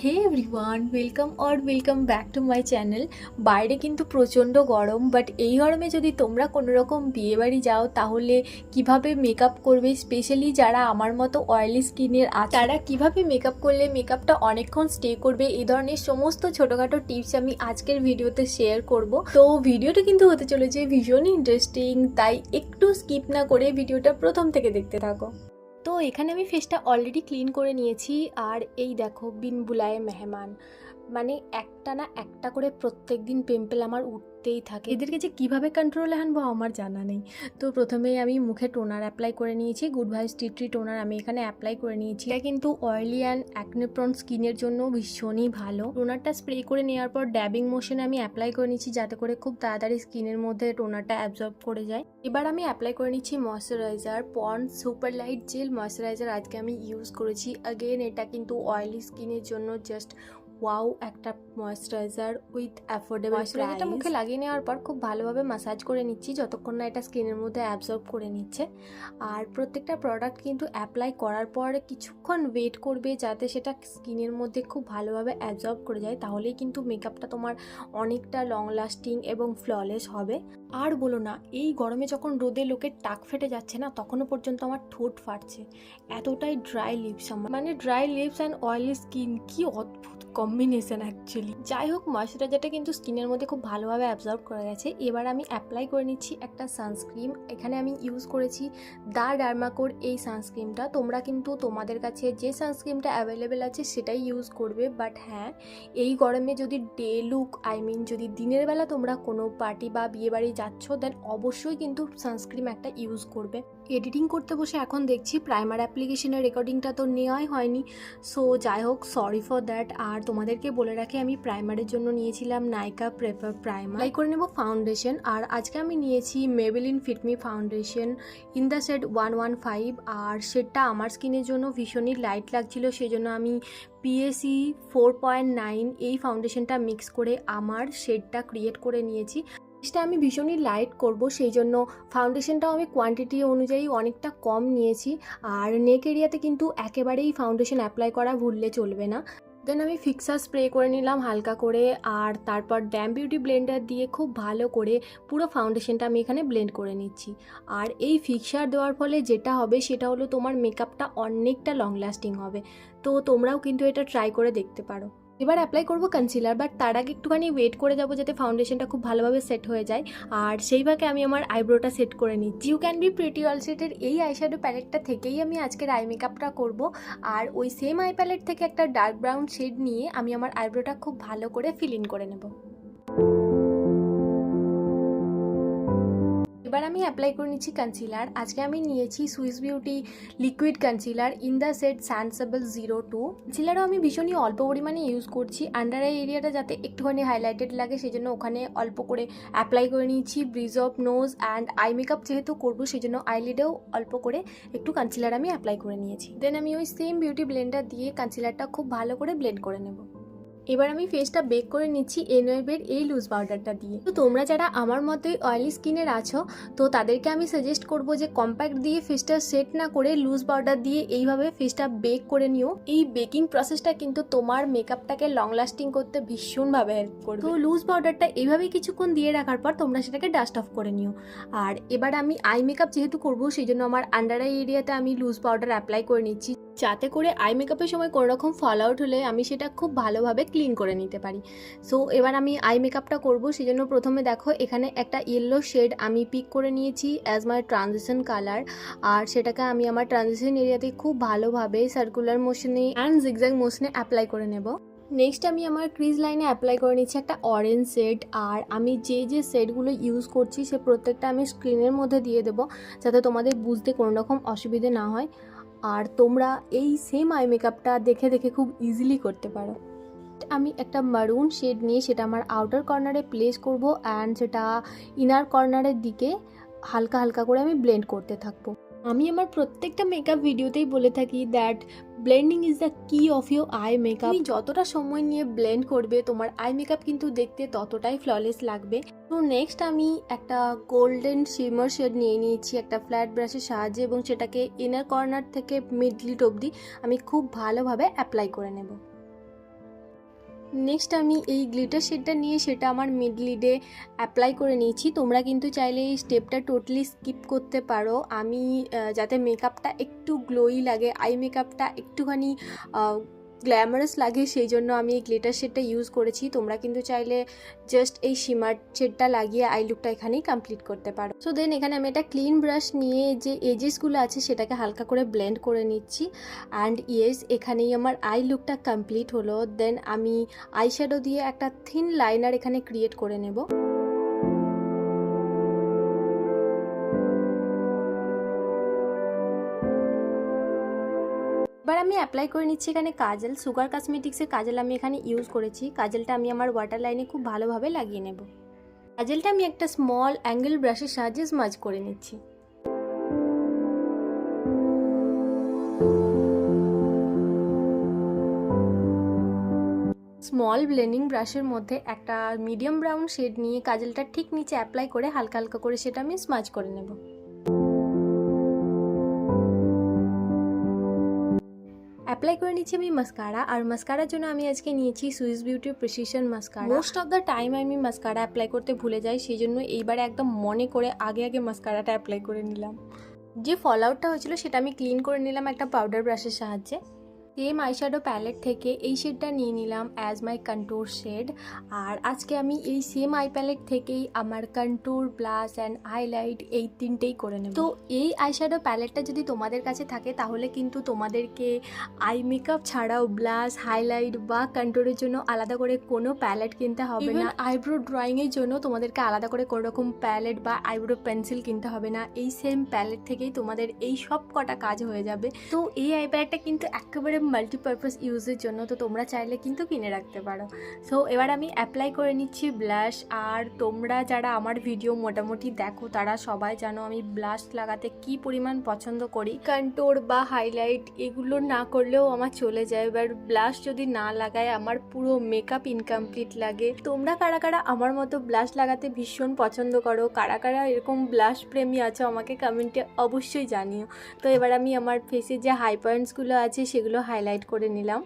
Hey everyone welcome or welcome back to my channel বাইরে কিন্তু প্রচণ্ড গরম বাট এই গরমে যদি তোমরা কোনো রকম বিয়েবাড়ি যাও, তাহলে কীভাবে মেকআপ করবে? স্পেশালি যারা আমার মতো অয়েলি স্কিনের আছে, তারা কীভাবে মেকআপ করলে মেকআপটা অনেকক্ষণ স্টে করবে? এই ধরনের সমস্ত ছোটোখাটো টিপস আমি আজকের ভিডিওতে শেয়ার করব। তো ভিডিওটা কিন্তু হতে চলেছে ভীষণই ইন্টারেস্টিং তাই একটু স্কিপ না করে ভিডিওটা প্রথম থেকে দেখতে থাকো। এখানে আমি ফেসটা অলরেডি ক্লিন করে নিয়েছি। আর এই দেখো বিনবুলায় মেহমান। মানে একটা না একটা করে প্রত্যেক দিন পিম্পল আমার উঠতেই থাকে। এদেরকে যে কীভাবে কন্ট্রোলে আনব আমার জানা নেই। তো প্রথমেই আমি মুখে টোনার অ্যাপ্লাই করে নিয়েছি good vibes tea tree toner আমি এখানে অ্যাপ্লাই করে নিয়েছি। এটা কিন্তু অয়েলি অ্যান্ড অ্যাকনেপ্রন স্কিনের জন্য ভীষণই ভালো। টোনারটা স্প্রে করে নেওয়ার পর ড্যাবিং মোশনে আমি অ্যাপ্লাই করে নিচ্ছি যাতে করে খুব তাড়াতাড়ি স্কিনের মধ্যে টোনারটা অ্যাবজর্ব করে যায়। এবার আমি অ্যাপ্লাই করে নিচ্ছি moisturiser Pond's super light gel moisturiser আজকে আমি ইউজ করেছি। অ্যাগেন এটা কিন্তু অয়েলি স্কিনের জন্য জাস্ট ওয়াও একটা ময়শ্চারাইজার উইথ অ্যাফোর্ডেবল ময়শ্চারাইজারটা মুখে লাগিয়ে নেওয়ার পর খুব ভালোভাবে মাসাজ করে নিচ্ছি যতক্ষণ না এটা স্কিনের মধ্যে অ্যাবজর্ব করে নিচ্ছে। আর প্রত্যেকটা প্রোডাক্ট কিন্তু অ্যাপ্লাই করার পর কিছুক্ষণ ওয়েট করবে যাতে সেটা স্কিনের মধ্যে খুব ভালোভাবে অ্যাবজর্ব করে যায় তাহলেই কিন্তু মেকআপটা তোমার অনেকটা লং লাস্টিং এবং ফ্ললেস হবে। আর বলো না এই গরমে যখন রোদে লোকের টাক ফেটে যাচ্ছে না তখনও পর্যন্ত আমার ঠোঁট ফাটছে। এতটাই ড্রাই লিপস আমার। মানে dry lips and oily skin কি অদ্ভুত কম্বিনেশন অ্যাকচুয়ালি যাই হোক ময়শ্চারাইজারটা কিন্তু স্কিনের মধ্যে খুব ভালোভাবে অ্যাবজর্ব করা গেছে। এবার আমি অ্যাপ্লাই করে নিচ্ছি একটা সানস্ক্রিন এখানে আমি ইউজ করেছি দা ডার্মাকোর এই সানস্ক্রিনটা তোমরা কিন্তু তোমাদের কাছে যে সানস্ক্রিমটা অ্যাভেলেবেল আছে, সেটাই ইউজ করবে। বাট হ্যাঁ এই গরমে যদি ডে লুক আই মিন যদি দিনের বেলা তোমরা কোনো পার্টি বা বিয়েবাড়ি যাচ্ছ দেন অবশ্যই কিন্তু সানস্ক্রিন একটা ইউজ করবে। এডিটিং করতে বসে এখন দেখছি প্রাইমার অ্যাপ্লিকেশনের রেকর্ডিংটা তো নেওয়াই হয়নি। সো যাই হোক সরি ফর দ্যাট আর তোমাদেরকে বলে রাখি, আমি প্রাইমারের জন্য নিয়েছিলাম নাইকা প্রেফার প্রাইমার লাইক করে নেব ফাউন্ডেশন আর আজকে আমি নিয়েছি Maybelline Fit Me foundation in the set one one five আর সেটটা আমার স্কিনের জন্য ভীষণই লাইট লাগছিল, সেজন্য আমি পিএসি ফোর পয়েন্ট নাইন এই ফাউন্ডেশনটা মিক্স করে আমার শেডটা ক্রিয়েট করে নিয়েছি। জিনিসটা আমি ভীষণই লাইট করব সেই জন্য ফাউন্ডেশনটাও আমি কোয়ান্টিটি অনুযায়ী অনেকটা কম নিয়েছি। আর নেক এরিয়াতে কিন্তু একেবারেই ফাউন্ডেশন অ্যাপ্লাই করা ভুললে চলবে না। দেন আমি ফিক্সার স্প্রে করে নিলাম হালকা করে, আর তারপর ড্যাম বিউটি ব্লেন্ডার দিয়ে খুব ভালো করে পুরো ফাউন্ডেশনটা আমি এখানে ব্লেন্ড করে নিচ্ছি। আর এই ফিক্সার দেওয়ার ফলে যেটা হবে সেটা হলো তোমার মেকআপটা অনেকটা লং লাস্টিং হবে। তো তোমরাও কিন্তু এটা ট্রাই করে দেখতে পারো। এবার অ্যাপ্লাই করব কনসিলার বাট তার আগে একটুখানি ওয়েট করে যাব যাতে ফাউন্ডেশনটা খুব ভালোভাবে সেট হয়ে যায়। আর সেইভাবে আমি আমার আইব্রোটা সেট করে নিই জিউ ক্যান বি প্রিটি অল সেটের এই আইশ্যাডো প্যালেটটা থেকেই আমি আজকের আই মেকআপটা করব। আর ওই সেম আই প্যালেট থেকে একটা ডার্ক ব্রাউন শেড নিয়ে আমি আমার আইব্রোটা খুব ভালো করে ফিল ইন করে নেব। এবার আমি অ্যাপ্লাই করে নিচ্ছি কনসিলার আজকে আমি নিয়েছি Swiss beauty liquid concealer in the set sensible zero two কনসিলারও আমি ভীষণই অল্প পরিমাণে ইউজ করছি। আন্ডার আই এরিয়াটা যাতে একটুখানি হাইলাইটেড লাগে, সেজন্য ওখানে অল্প করে অ্যাপ্লাই করে নিয়েছি। Bridge of nose and eye makeup যেহেতু করব, সেজন্য আইলিডেও অল্প করে একটু কনসিলার আমি অ্যাপ্লাই করে নিয়েছি। দেন আমি ওই সেম বিউটি ব্লেন্ডার দিয়ে কনসিলারটা খুব ভালো করে ব্লেন্ড করে নেব। এবার আমি ফেসটা বেক করে নিচ্ছি এনওয়েবের এই লুজ পাউডারটা দিয়ে। তো তোমরা যারা আমার মতোই অয়েলি স্কিনের আছো, তো তাদেরকে আমি সাজেস্ট করব যে কম্প্যাক্ট দিয়ে ফেসটা সেট না করে লুজ পাউডার দিয়ে এইভাবে ফেসটা বেক করে নিও। এই বেকিং প্রসেসটা কিন্তু তোমার মেকআপটাকে লং লাস্টিং করতে ভীষণভাবে হেল্প করবে। তো লুজ পাউডারটা এইভাবে কিছুক্ষণ দিয়ে রাখার পর তোমরা সেটাকে ডাস্ট অফ করে নিও। আর এবার আমি আই মেকআপ যেহেতু করব সেই জন্য আমার আন্ডার আই এরিয়াতে আমি লুজ পাউডার অ্যাপ্লাই করে নিচ্ছি। যাতে করে আই মেকআপের সময় কোনো রকম ফল আউট হলে আমি সেটা খুব ভালোভাবে ক্লিন করে নিতে পারি। সো এবার আমি আই মেকআপটা করব সেই জন্য প্রথমে দেখো, এখানে একটা ইয়েলো শেড আমি পিক করে নিয়েছি অ্যাজ মাই ট্রানজিশন কালার আর সেটাকে আমি আমার ট্রানজিশন এরিয়াতে খুব ভালোভাবে সার্কুলার মোশনে অ্যান্ড জিগজ্যাগ মোশনে অ্যাপ্লাই করে নেব। নেক্সট আমি আমার ক্রিজ লাইনে অ্যাপ্লাই করে নিচ্ছি একটা অরেঞ্জ সেট আর আমি যে যে সেটগুলো ইউজ করছি, সে প্রত্যেকটা আমি স্ক্রিনের মধ্যে দিয়ে দেবো, যাতে তোমাদের বুঝতে কোনো রকম অসুবিধে না হয়। আর তোমরা এই সেম আই মেকআপটা দেখে দেখে খুব ইজিলি করতে পারো। আমি একটা মারুন শেড নিয়ে সেটা আমার আউটার কর্নারে প্লেস করব অ্যান্ড সেটা ইনার কর্নারের দিকে হালকা হালকা করে আমি ব্লেন্ড করতে থাকব। আমি আমার প্রত্যেকটা মেকআপ ভিডিওতেই বলে থাকি that blending is the key of your eye makeup তুমি যতটা সময় নিয়ে ব্লেন্ড করবে, তোমার আই মেকআপ কিন্তু দেখতে ততটাই ফ্ললেস লাগবে। তো নেক্সট আমি একটা গোল্ডেন শিমার শেড নিয়ে নিয়েছি, একটা ফ্ল্যাট ব্রাশের সাহায্যে এবং সেটাকে ইনার কর্নার থেকে মিডলিট অবধি আমি খুব ভালোভাবে অ্যাপ্লাই করে নেব। নেক্সট আমি এই গ্লিটার শেডটা নিয়ে সেটা আমার মিড লিডে অ্যাপ্লাই করে নিয়েছি। তোমরা কিন্তু চাইলে এই স্টেপটা টোটালি স্কিপ করতে পারো। আমি যাতে মেকআপটা একটু গ্লোই লাগে আই মেকআপটা একটুখানি গ্ল্যামারাস লাগে সেই জন্য আমি এই গ্লিটার শেডটা ইউজ করেছি। তোমরা কিন্তু চাইলে জাস্ট এই শিমার শেডটা লাগিয়ে আই লুকটা এখানেই কমপ্লিট করতে পারো। সো দেন এখানে আমি একটা ক্লিন ব্রাশ নিয়ে যে এজেসগুলো আছে, সেটাকে হালকা করে ব্লেন্ড করে নিচ্ছি। অ্যান্ড ইয়েস এখানেই আমার আই লুকটা কমপ্লিট হলো। দেন আমি আই শ্যাডো দিয়ে একটা থিন লাইনার এখানে ক্রিয়েট করে নেব। আমি অ্যাপ্লাই করে নিচ্ছি এখানে কাজল সুগার কসমেটিক্সের কাজল আমি এখানে ইউজ করেছি। কাজলটা আমি আমার ওয়াটার লাইনে খুব ভালোভাবে লাগিয়ে নেব। কাজলটা আমি একটা স্মল অ্যাঙ্গেল ব্রাশের সাহায্যে স্মাজ করে নিচ্ছি। স্মল ব্লেন্ডিং ব্রাশের মধ্যে একটা মিডিয়াম ব্রাউন শেড নিয়ে কাজলটা ঠিক নিচে অ্যাপ্লাই করে হালকা হালকা করে সেটা আমি স্মাজ করে নেব। অ্যাপ্লাই করে নিচ্ছি আমি মাস্কারা আর মাস্কারার জন্য আমি আজকে নিয়েছি Swiss beauty precision mascara most of the time আমি মাস্কারা অ্যাপ্লাই করতে ভুলে যাই সেই জন্য এইবারে একদম মনে করে আগে আগে মাস্কারাটা অ্যাপ্লাই করে নিলাম। যে ফল আউটটা হয়েছিল সেটা আমি ক্লিন করে নিলাম একটা পাউডার ব্রাশের সাহায্যে। সেম আইশ্যাডো প্যালেট থেকে এই শেডটা নিয়ে নিলাম অ্যাজ মাই কন্ট্রোর শেড আর আজকে আমি এই সেম আই প্যালেট থেকেই আমার কন্ট্রোর ব্লাশ অ্যান্ড হাইলাইট এই তিনটেই করে নেব। তো এই আইশ্যাডো প্যালেটটা যদি তোমাদের কাছে থাকে তাহলে কিন্তু তোমাদেরকে আই মেকআপ ছাড়াও ব্লাশ হাইলাইট বা কন্ট্রোরের জন্য আলাদা করে কোনো প্যালেট কিনতে হবে না। আইব্রো ড্রয়িংয়ের জন্য তোমাদেরকে আলাদা করে কোনো রকম প্যালেট বা আইব্রো পেন্সিল কিনতে হবে না। এই সেম প্যালেট থেকেই তোমাদের এই সব কটা কাজ হয়ে যাবে। তো এই আই প্যালেটটা কিন্তু একেবারে মাল্টিপারপাস ইউজের জন্য তো তোমরা চাইলে কিন্তু কিনে রাখতে পারো। সো এবার আমি অ্যাপ্লাই করে নিচ্ছি ব্লাশ আর তোমরা যারা আমার ভিডিও মোটামুটি দেখো, তারা সবাই জানো আমি ব্লাশ লাগাতে কি পরিমাণ পছন্দ করি। কন্টোর বা হাইলাইট এগুলো না করলেও আমার চলে যায়। এবার ব্লাশ যদি না লাগায় আমার পুরো মেকআপ ইনকমপ্লিট লাগে। তোমরা কারা কারা আমার মতো ব্লাশ লাগাতে ভীষণ পছন্দ করো, কারা কারা এরকম ব্লাশ প্রেমী আছো আমাকে কমেন্টে অবশ্যই জানিও। তো এবার আমি আমার ফেসে যে হাই পয়েন্টসগুলো আছে, সেগুলো হাইলাইট করে নিলাম।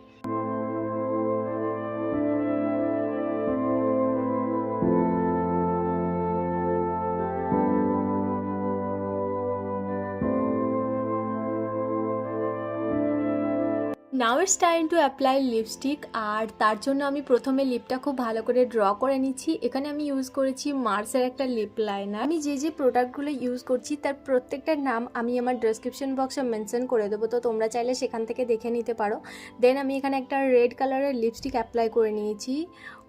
Now it's time to apply lipstick আর তার জন্য আমি প্রথমে লিপটা খুব ভালো করে ড্র করে নিচ্ছি। এখানে আমি ইউজ করেছি মার্সের একটা লিপ লাইনার আমি যে যে প্রোডাক্টগুলো ইউজ করছি, তার প্রত্যেকটার নাম আমি আমার ডেসক্রিপশন বক্সে মেনশন করে দেবো। তো তোমরা চাইলে সেখান থেকে দেখে নিতে পারো। দেন আমি এখানে একটা রেড কালারের লিপস্টিক অ্যাপ্লাই করে নিয়েছি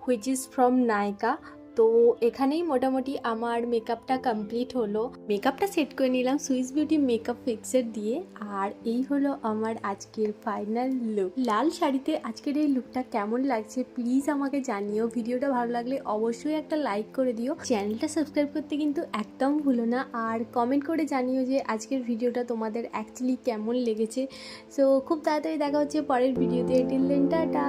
হুইচ ইজ ফ্রম নাইকা তো এখানেই মোটামুটি আমার মেকআপটা কমপ্লিট হলো। মেকআপটা সেট করে নিলাম সুইস বিউটি মেকআপ ফিক্সার দিয়ে। আর এই হলো আমার আজকের ফাইনাল লুক লাল শাড়িতে আজকের এই লুকটা কেমন লাগছে প্লিজ আমাকে জানিও। ভিডিওটা ভালো লাগলে অবশ্যই একটা লাইক করে দিও। চ্যানেলটা সাবস্ক্রাইব করতে কিন্তু একদম ভুলো না। আর কমেন্ট করে জানিও যে আজকের ভিডিওটা তোমাদের অ্যাকচুয়ালি কেমন লেগেছে। সো খুব তাড়াতাড়ি দেখা হচ্ছে পরের ভিডিওতে। Till then tata!